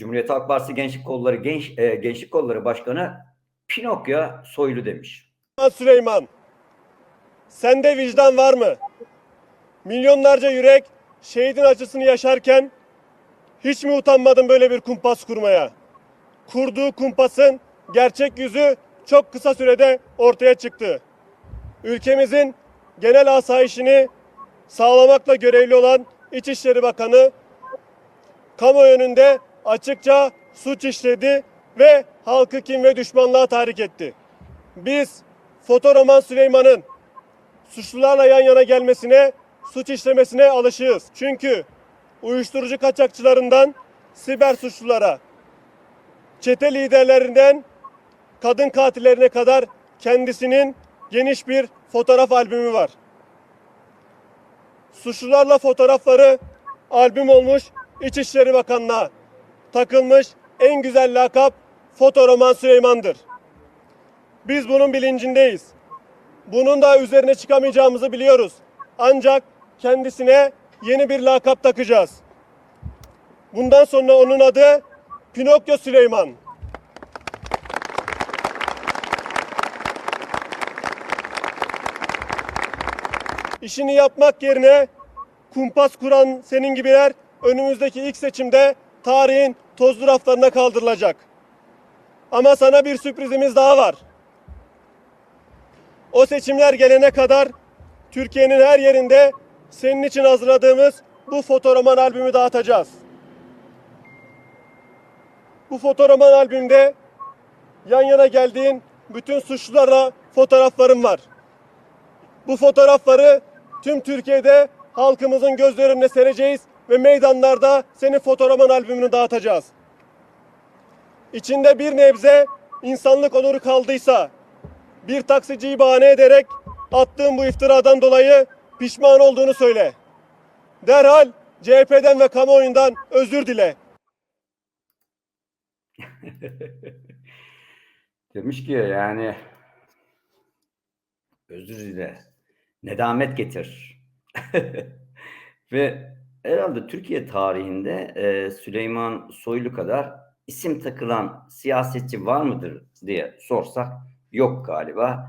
Cumhuriyet Halk Partisi Gençlik Kolları Genç e, Gençlik Kolları Başkanı Pinokyo soylu demiş. Süleyman, sende vicdan var mı? Milyonlarca yürek şehidin acısını yaşarken hiç mi utanmadın böyle bir kumpas kurmaya? Kurduğu kumpasın gerçek yüzü çok kısa sürede ortaya çıktı. Ülkemizin genel asayişini sağlamakla görevli olan İçişleri Bakanı kamuoyu önünde açıkça suç işledi ve halkı kim ve düşmanlığa tahrik etti. Biz Fotoroman Süleyman'ın suçlularla yan yana gelmesine, suç işlemesine alışığız. Çünkü uyuşturucu kaçakçılarından siber suçlulara, çete liderlerinden kadın katillerine kadar kendisinin geniş bir fotoğraf albümü var. Suçlularla fotoğrafları albüm olmuş İçişleri Bakanlığı'na takılmış en güzel lakap Fotoroman Süleyman'dır. Biz bunun bilincindeyiz. Bunun da üzerine çıkamayacağımızı biliyoruz. Ancak kendisine yeni bir lakap takacağız. Bundan sonra onun adı Pinokyo Süleyman. İşini yapmak yerine kumpas kuran senin gibiler önümüzdeki ilk seçimde tarihin tozlu raflarına kaldırılacak. Ama sana bir sürprizimiz daha var. O seçimler gelene kadar Türkiye'nin her yerinde senin için hazırladığımız bu fotoroman albümü dağıtacağız. Bu fotoroman albümde yan yana geldiğin bütün suçlularla fotoğraflarım var. Bu fotoğrafları tüm Türkiye'de halkımızın gözleri önüne sereceğiz ve meydanlarda senin fotoroman albümünü dağıtacağız. İçinde bir nebze insanlık onuru kaldıysa bir taksiciyi bahane ederek attığın bu iftiradan dolayı pişman olduğunu söyle. Derhal CHP'den ve kamuoyundan özür dile. Demiş ki yani özür dile, nedamet getir. Ve herhalde Türkiye tarihinde e, Süleyman Soylu kadar isim takılan siyasetçi var mıdır diye sorsak yok galiba.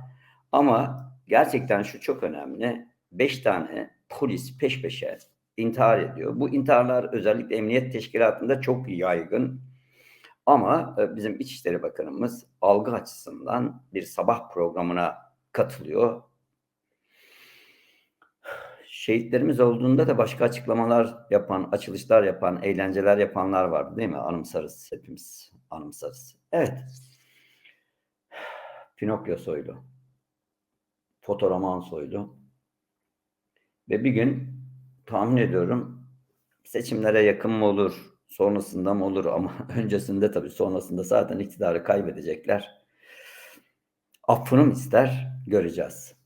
Ama gerçekten şu çok önemli. Beş tane polis peş peşe intihar ediyor. Bu intiharlar özellikle emniyet teşkilatında çok yaygın. Ama bizim İçişleri Bakanımız algı açısından bir sabah programına katılıyor. Şehitlerimiz olduğunda da başka açıklamalar yapan, açılışlar yapan, eğlenceler yapanlar vardı değil mi? Anımsarız hepimiz. Anımsarız. Evet. Pinokyo soylu. Fotoroman soylu. Ve bir gün tahmin ediyorum seçimlere yakın mı olur, sonrasında mı olur ama öncesinde tabii sonrasında zaten iktidarı kaybedecekler. Affını mı ister göreceğiz.